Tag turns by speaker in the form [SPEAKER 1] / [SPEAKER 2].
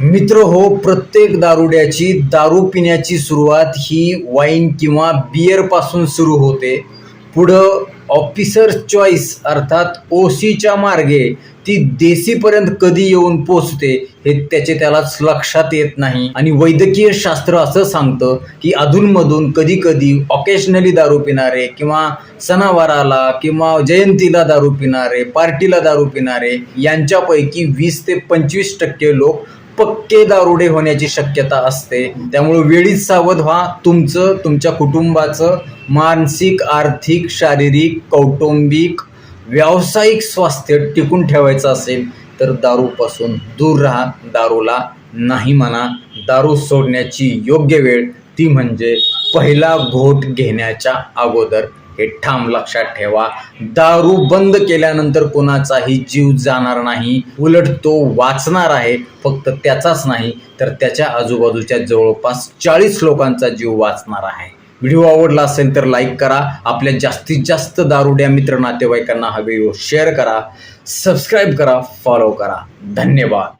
[SPEAKER 1] मित्र हो प्रत्येक दारुड्याची दारू पिण्याची सुरुवात ही वाईन किंवा बियरपासून सुरू होते. पुढं ऑफिसर चॉईस अर्थात ओ सीच्या मार्गे ती देसीपर्यंत कधी येऊन पोचते हे त्याचे त्यालाच लक्षात येत नाही. आणि वैद्यकीय शास्त्र असं सांगतं की अधूनमधून कधी कधी ऑकेशनली दारू पिणारे किंवा सणावाराला किंवा जयंतीला दारू पिणारे पार्टीला दारू पिणारे यांच्यापैकी वीस ते पंचवीस टक्के लोक पक्के दारुडे होण्याची शक्यता असते. त्यामुळे वेळीच सावध व्हा. तुमचं तुमच्या कुटुंबाचं मानसिक आर्थिक शारीरिक कौटुंबिक व्यावसायिक स्वास्थ्य टिकून ठेवायचं असेल तर दारूपासून दूर राहा. दारूला नाही म्हणा. दारू सोडण्याची योग्य वेळ ती म्हणजे पहिला घोट घेण्याच्या अगोदर. हे ठाम लक्षात ठेवा. दारू बंद केल्यानंतर कोणाचाही जीव जाणार नाही. उलट तो वाचणार आहे फक्त त्याचाच नाही तर त्याच्या आजूबाजूच्या जवळपास चाळीस लोकांचा जीव वाचणार आहे. व्हिडिओ आवडला असेल तर लाईक करा. आपल्या जास्तीत जास्त दारुड्या मित्र नातेवाईकांना हा व्हिडिओ शेअर करा. सबस्क्राईब करा फॉलो करा. धन्यवाद.